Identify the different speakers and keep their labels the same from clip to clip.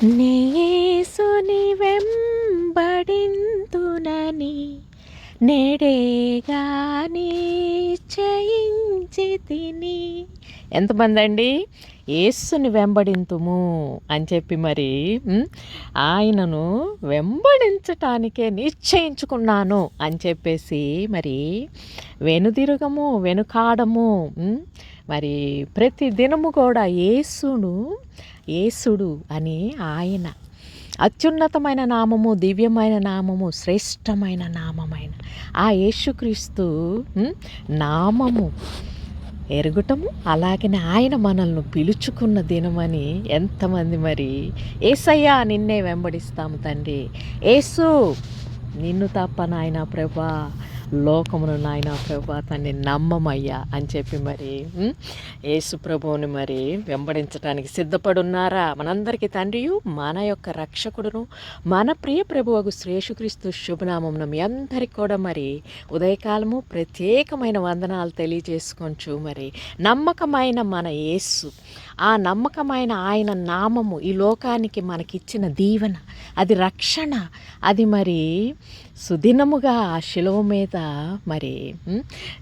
Speaker 1: నేసుని వెంబడింతునని నెడేగాని చేయించి తిని ఎంతమంది అండి యేసుని వెంబడింతుము అని చెప్పి మరి ఆయనను వెంబడించటానికే నిశ్చయించుకున్నాను అని చెప్పేసి మరి వెనుదిరగము వెనుకాడము మరి ప్రతి దినము కూడా యేసును యేసుడు అని ఆయన. అత్యున్నతమైన నామము దివ్యమైన నామము శ్రేష్టమైన నామమైన ఆ యేసుక్రీస్తు నామము ఎరుగుటము అలాగనే ఆయన మనల్ని పిలుచుకున్న దినమని ఎంతమంది మరి ఏసయ్యా నిన్నే వెంబడిస్తాము తండ్రి. ఏసు నిన్ను తప్ప నాయన ప్రభా లోకమును నాయన ప్రభా తన్ని నమ్మమయ్యా అని చెప్పి మరి యేసు ప్రభువుని మరి వెంబడించడానికి సిద్ధపడున్నారా? మనందరికీ తండ్రియు మన యొక్క రక్షకుడును మన ప్రియ ప్రభువకు శ్రేషుక్రీస్తు శుభనామమును మీ అందరికి కూడా మరి ఉదయకాలము ప్రత్యేకమైన వందనాలు తెలియజేసుకొంచు మరి. నమ్మకమైన మన యేసు ఆ నమ్మకమైన ఆయన నామము ఈ లోకానికి మనకిచ్చిన దీవెన అది రక్షణ అది మరి సుదినముగా ఆ శిలువ మీద మరి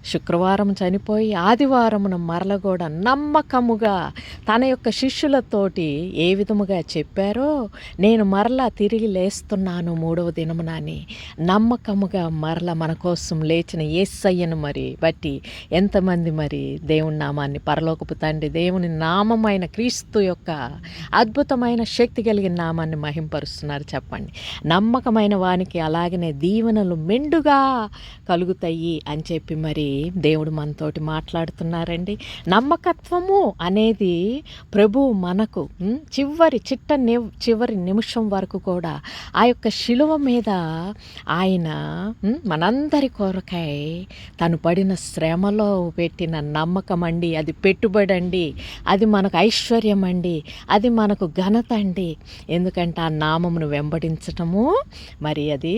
Speaker 1: శుక్రవారం చనిపోయి ఆదివారమున మరల కూడా నమ్మకముగా తన యొక్క శిష్యులతోటి ఏ విధముగా చెప్పారో నేను మరలా తిరిగి లేస్తున్నాను మూడవ దినమునని నమ్మకముగా మరల మన కోసం లేచిన ఏసయ్యను మరి బట్టి ఎంతమంది మరి దేవుని నామాన్ని పరలోకపు తండ్రి దేవుని నామమైన క్రీస్తు యొక్క అద్భుతమైన శక్తి కలిగిన నామాన్ని మహింపరుస్తున్నారు చెప్పండి. నమ్మకమైన వానికి అలాగనే దీవెనలు మెండుగా కలుగుతాయి అని చెప్పి మరి దేవుడు మనతోటి మాట్లాడుతున్నారండి. నమ్మకత్వము అనేది ప్రభు మనకు చివరి చిట్ట ని చివరి నిమిషం వరకు కూడా ఆ యొక్క శిలువ మీద ఆయన మనందరి కొరకై తను పడిన శ్రమలో పెట్టిన నమ్మకం అండి. అది పెట్టుబడి అండి అది మనకు ఐశ్వర్యం అండి అది మనకు ఘనత అండి. ఎందుకంటే ఆ నామమును వెంబడించటము మరి అది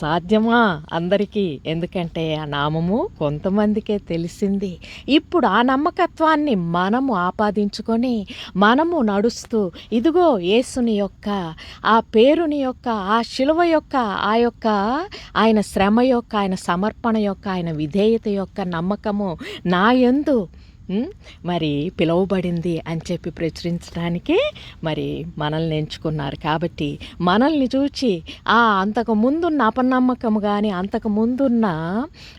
Speaker 1: సాధ్యమా అందరికీ? ఎందుకంటే ఆ నామము కొంతమందికే తెలిసింది. ఇప్పుడు ఆ నమ్మకత్వాన్ని మనము ఆపాదించుకొని మనము నడుస్తూ ఇదిగో యేసుని యొక్క ఆ పేరుని యొక్క ఆ శిలువ యొక్క ఆ యొక్క ఆయన శ్రమ యొక్క ఆయన సమర్పణ యొక్క ఆయన విధేయత యొక్క నమ్మకము నా ఎందు మరి పిలువబడింది అని చెప్పి ప్రచురించడానికి మరి మనల్ని ఎంచుకున్నారు. కాబట్టి మనల్ని చూచి ఆ అంతకు ముందున్న అపనమ్మకం కానీ అంతకు ముందున్న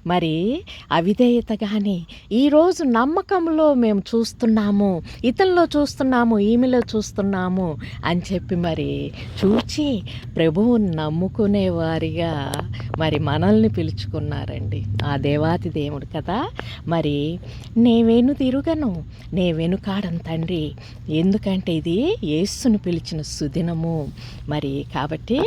Speaker 1: మరి అవిధేయత కానీ ఈరోజు నమ్మకంలో మేము చూస్తున్నాము ఇతనిలో చూస్తున్నాము ఈమెలో చూస్తున్నాము అని చెప్పి మరి చూచి ప్రభువుని నమ్ముకునే వారిగా మరి మనల్ని పిలుచుకున్నారండి. ఆ దేవాతి దేవుడు కదా. మరి నేవేను తిరుగను నే వెనుకాడను తండ్రి. ఎందుకంటే ఇది యేసును పిలిచిన సుదినము. మరి కాబట్టి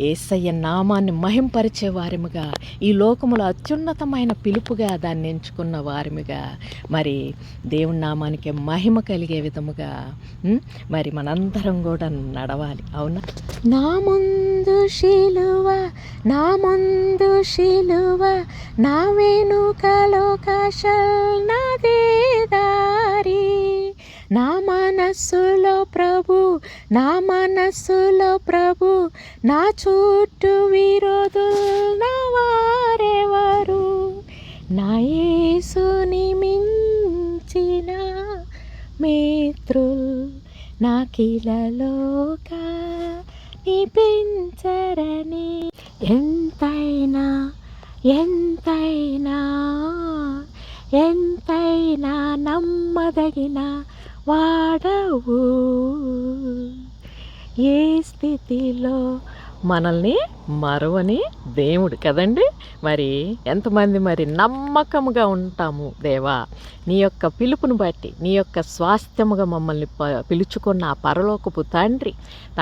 Speaker 1: ఏసయ్య యేసయ్య నామాన్ని మహింపరిచే వారిముగా ఈ లోకములో అత్యున్నతమైన పిలుపుగా దాన్ని ఎంచుకున్న వారిముగా మరి దేవుని నామానికి మహిమ కలిగే విధముగా మరి మనందరం కూడా నడవాలి. అవునా? నా ముందు శిలువ నా ముందు శిలువ నా వెనుకలో నా నాదే దారి. నా మనస్సులో ప్రభు నా మనస్సులో ప్రభు నా చుట్టూ విరోధులు నా వారెవరు? నా యేసుని మించిన మిత్రులు నా కిలలోక నిపించరని. ఎంతైనా ఎంతైనా ఎంతైనా నమ్మదగిన వాడవు ఏ స్థితిలో మనల్ని మరవని దేవుడు కదండి? మరి ఎంతమంది మరి నమ్మకముగా ఉంటాము దేవా? నీ యొక్క పిలుపును బట్టి నీ యొక్క స్వాస్థ్యముగా మమ్మల్ని ప- పిలుచుకున్న ఆ పరలోకపు తండ్రి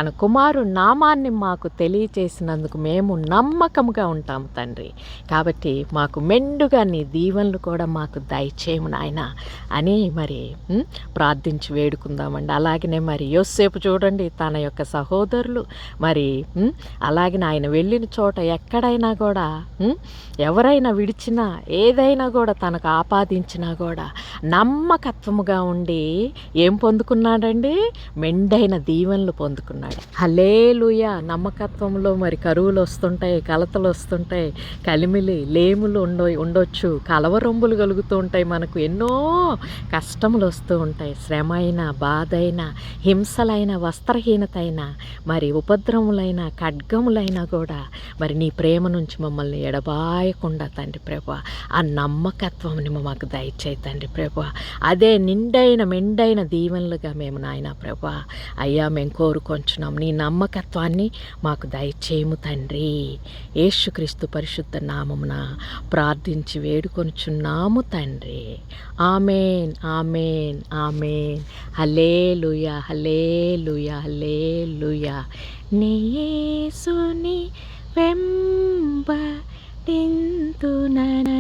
Speaker 1: తన కుమారు నామాన్ని మాకు తెలియచేసినందుకు మేము నమ్మకముగా ఉంటాము తండ్రి. కాబట్టి మాకు మెండుగా నీ దీవెనలు కూడా మాకు దయచేయము నాయన అని మరి ప్రార్థించి వేడుకుందామండి. అలాగనే మరి యోసేపు చూడండి తన యొక్క సహోదరులు మరి అలాగే ఆయన వెళ్ళిన చోట ఎక్కడైనా కూడా ఎవరైనా విడిచినా ఏదైనా కూడా తనకు ఆపాదించినా కూడా నమ్మకత్వముగా ఉండి ఏం పొందుకున్నాడండి? మెండైన దీవెనలు పొందుకున్నాడు. హలేలుయ నమ్మకత్వంలో మరి కరువులు వస్తుంటాయి కలతలు వస్తుంటాయి కలిమిలి లేములు ఉండో ఉండొచ్చు కలవరొంబులు కలుగుతూ ఉంటాయి మనకు ఎన్నో కష్టములు వస్తూ ఉంటాయి. శ్రమ అయినా బాధ అయినా హింసలైన వస్త్రహీనత అయినా మరి ఉపద్రములైన ఖడ్గములైనా కూడా మరి నీ ప్రేమ నుంచి మమ్మల్ని ఎడబాయకుండా తండ్రి ప్రభు ఆ నమ్మకత్వంని మాకు దయచేయి తండ్రి ప్రభు. అదే నిండైన మెండైన దీవెనలుగా మేము నాయన ప్రభు అయ్యా మేము కోరుకొంచున్నాం. నీ నమ్మకత్వాన్ని మాకు దయచేయము తండ్రి. యేసుక్రీస్తు పరిశుద్ధ నామమున ప్రార్థించి వేడుకొనుచున్నాము తండ్రి. Amen amen amen. హలే లుయా హలే లుయా హలే లుయా నేసుని వెంబడింతున